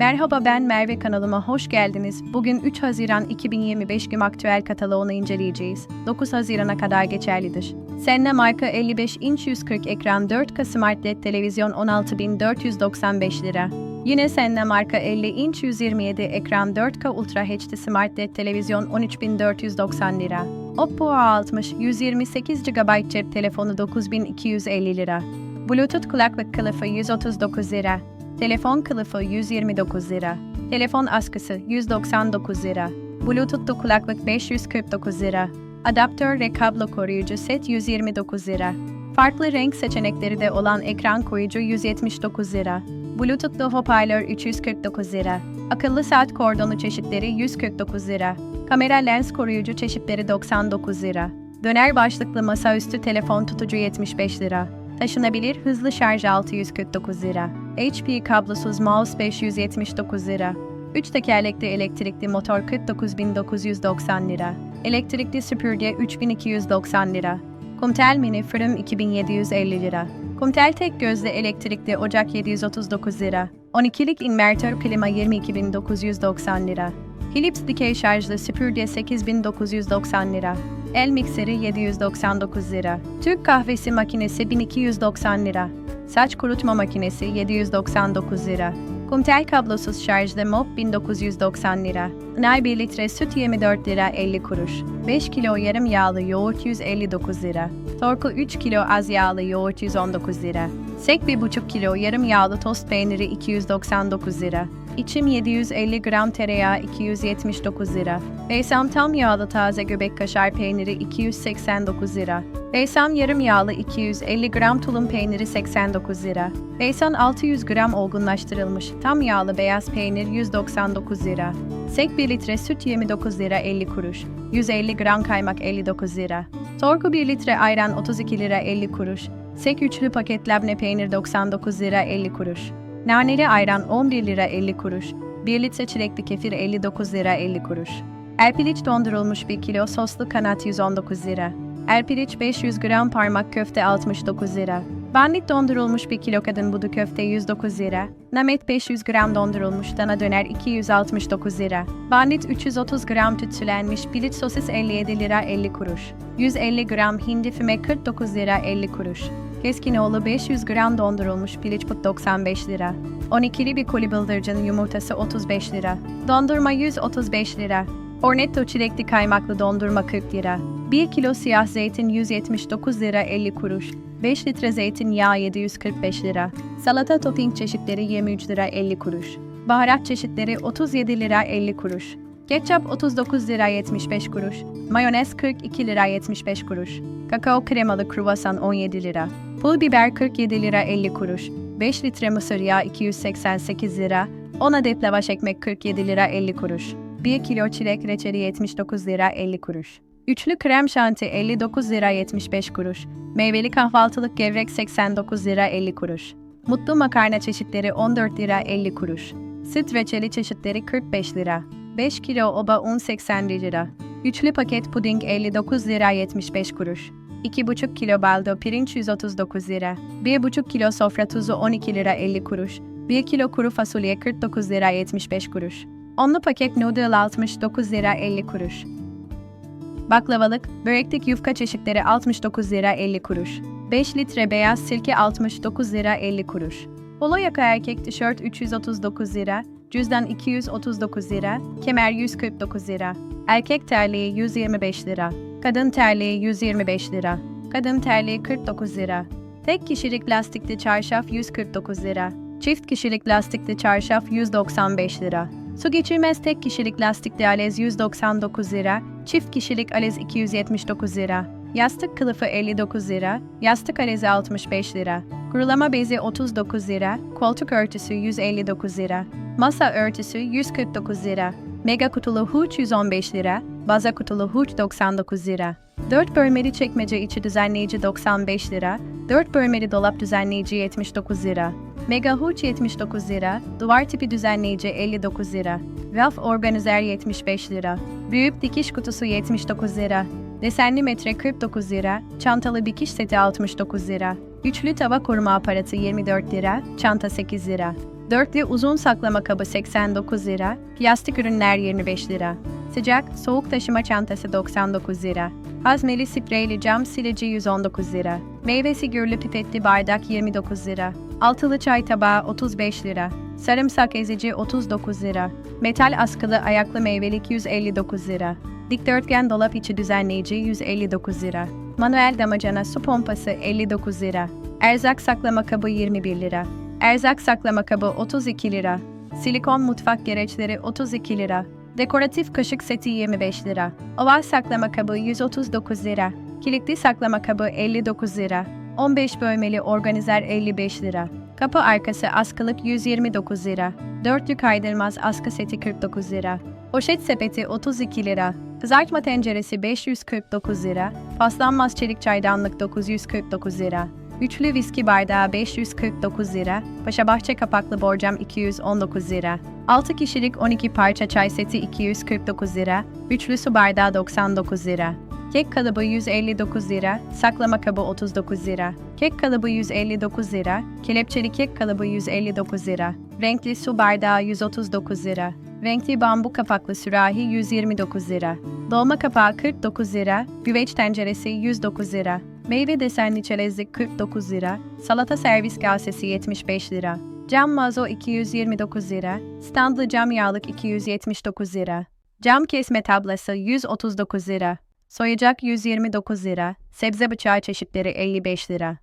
Merhaba ben Merve kanalıma hoş geldiniz. Bugün 3 Haziran 2025 gün aktüel kataloğunu inceleyeceğiz. 9 Haziran'a kadar geçerlidir. Senna marka 55 inç 140 ekran 4K Smart LED televizyon 16.495 lira. Yine Senna marka 50 inç 127 ekran 4K Ultra HD Smart LED televizyon 13.490 lira. Oppo A60 128 GB cep telefonu 9250 lira. Bluetooth kulaklık kılıfı 139 lira. Telefon kılıfı 129 lira. Telefon askısı 199 lira. Bluetooth'lu kulaklık 549 lira. Adaptör ve kablo koruyucu set 129 lira. Farklı renk seçenekleri de olan ekran koruyucu 179 lira. Bluetooth'lu hoparlör 349 lira. Akıllı saat kordonu çeşitleri 149 lira. Kamera lens koruyucu çeşitleri 99 lira. Döner başlıklı masaüstü telefon tutucu 75 lira. Taşınabilir hızlı şarj 649 lira. HP kablosuz mouse 579 lira. 3 tekerlekli elektrikli motor 49.990 lira. Elektrikli süpürge 3290 lira. Kumtel mini fırın 2750 lira. Kumtel tek gözlü elektrikli ocak 739 lira. 12'lik invertör klima 22.990 lira. Philips dikey şarjlı süpürge 8990 lira. El mikseri 799 lira. Türk kahvesi makinesi 1290 lira. Saç kurutma makinesi 799 lira. Kumtel kablosuz şarjlı mop 1990 lira. Nay 1 litre süt 24 lira 50 kuruş. 5 kilo yarım yağlı yoğurt 159 lira. Torku 3 kilo az yağlı yoğurt 119 lira. Sek 1,5 kilo yarım yağlı tost peyniri 299 lira. İçim 750 gram tereyağı 279 lira. Beysam tam yağlı taze göbek kaşar peyniri 289 lira. Beysam yarım yağlı 250 gram tulum peyniri 89 lira. Beysan 600 gram olgunlaştırılmış tam yağlı beyaz peynir 199 lira. Sek 1 litre süt 29 lira 50 kuruş. 150 gram kaymak 59 lira. Torku 1 litre ayran 32 lira 50 kuruş. Sek üçlü paket labne peynir 99 lira 50 kuruş. Naneli ayran 11 lira 50 kuruş. 1 litre çilekli kefir 59 lira 50 kuruş. Erpiliç dondurulmuş 1 kilo soslu kanat 119 lira. Erpiliç 500 gram parmak köfte 69 lira. Bandit dondurulmuş 1 kilo kadın budu köfte 109 lira. Namet 500 gram dondurulmuş dana döner 269 lira. Bandit 330 gram tütsülenmiş piliç sosis 57 lira 50 kuruş. 150 gram hindi füme 49 lira 50 kuruş. Keskinoğlu 500 gram dondurulmuş piliç put 95 lira. 12'li bir koli bıldırcın yumurtası 35 lira. Dondurma 135 lira. Ornetto çilekli kaymaklı dondurma 40 lira. 1 kilo siyah zeytin 179 lira 50 kuruş. 5 litre zeytinyağı 745 lira. Salata topping çeşitleri 23 lira 50 kuruş. Baharat çeşitleri 37 lira 50 kuruş. Ketçap 39 lira 75 kuruş. Mayonez 42 lira 75 kuruş. Kakao kremalı kruvasan 17 lira. Pul biber 47 lira 50 kuruş. 5 litre mısır yağı 288 lira. 10 adet lavaş ekmek 47 lira 50 kuruş. 1 kilo çilek reçeli 79 lira 50 kuruş. Üçlü krem şanti 59 lira 75 kuruş. Meyveli kahvaltılık gevrek 89 lira 50 kuruş. Mutlu makarna çeşitleri 14 lira 50 kuruş. Süt reçeli çeşitleri 45 lira. 5 kilo oba un 80 lira. Üçlü paket puding 59 lira 75 kuruş. 2,5 kilo baldo pirinç 139 lira. 1,5 kilo sofra tuzu 12 lira 50 kuruş. 1 kilo kuru fasulye 49 lira 75 kuruş. Onlu paket noodle 69 lira 50 kuruş. Baklavalık, böreklik yufka çeşitleri 69 lira 50 kuruş. 5 litre beyaz sirke 69 lira 50 kuruş. Polo yaka erkek tişört 339 lira, cüzdan 239 lira, kemer 149 lira. Erkek terliği 125 lira. Kadın terliği 125 lira. Kadın terliği 49 lira. Tek kişilik lastikli çarşaf 149 lira. Çift kişilik lastikli çarşaf 195 lira. Su geçirmez tek kişilik lastikli alez 199 lira, çift kişilik alez 279 lira. Yastık kılıfı 59 lira, yastık alezi 65 lira. Kurulama bezi 39 lira, koltuk örtüsü 159 lira. Masa örtüsü 149 lira. Mega kutulu huç 115 lira, baza kutulu huç 99 lira. 4 bölmeli çekmece içi düzenleyici 95 lira, 4 bölmeli dolap düzenleyici 79 lira. Mega huç 79 lira, duvar tipi düzenleyici 59 lira. Raf organizer 75 lira. Büyük dikiş kutusu 79 lira. Desenli metre 49 lira, çantalı dikiş seti 69 lira. Üçlü tava koruma aparatı 24 lira, çanta 8 lira. Dörtlü uzun saklama kabı 89 lira, plastik ürünler 25 lira. Sıcak, soğuk taşıma çantası 99 lira. Hazmeli spreyli cam silici 119 lira. Meyve sigürlü pipetli bardak 29 lira. Altılı çay tabağı 35 lira. Sarımsak ezici 39 lira. Metal askılı ayaklı meyvelik 159 lira. Dikdörtgen dolap içi düzenleyici 159 lira. Manuel damacana su pompası 59 lira. Erzak saklama kabı 21 lira. Erzak saklama kabı 32 lira. Silikon mutfak gereçleri 32 lira. Dekoratif kaşık seti 25 lira. Oval saklama kabı 139 lira. Kilitli saklama kabı 59 lira. 15 bölmeli organizer 55 lira. Kapı arkası askılık 129 lira. Dörtlü kaydırmaz askı seti 49 lira. Poşet sepeti 32 lira. Kızartma tenceresi 549 lira. Paslanmaz çelik çaydanlık 949 lira. Üçlü viski bardağı 549 lira. Paşabahçe kapaklı borcam 219 lira. 6 kişilik 12 parça çay seti 249 lira. Üçlü su bardağı 99 lira. Kek kalıbı 159 lira, saklama kabı 39 lira. Kek kalıbı 159 lira, kelepçeli kek kalıbı 159 lira. Renkli su bardağı 139 lira. Renkli bambu kapaklı sürahi 129 lira. Dolma kapağı 49 lira, güveç tenceresi 109 lira. Meyve desenli çerezlik 49 lira, salata servis kasesi 75 lira. Cam mazo 229 lira, standlı cam yağlık 279 lira. Cam kesme tablası 139 lira. Soyacak 129 lira, sebze bıçağı çeşitleri 55 lira.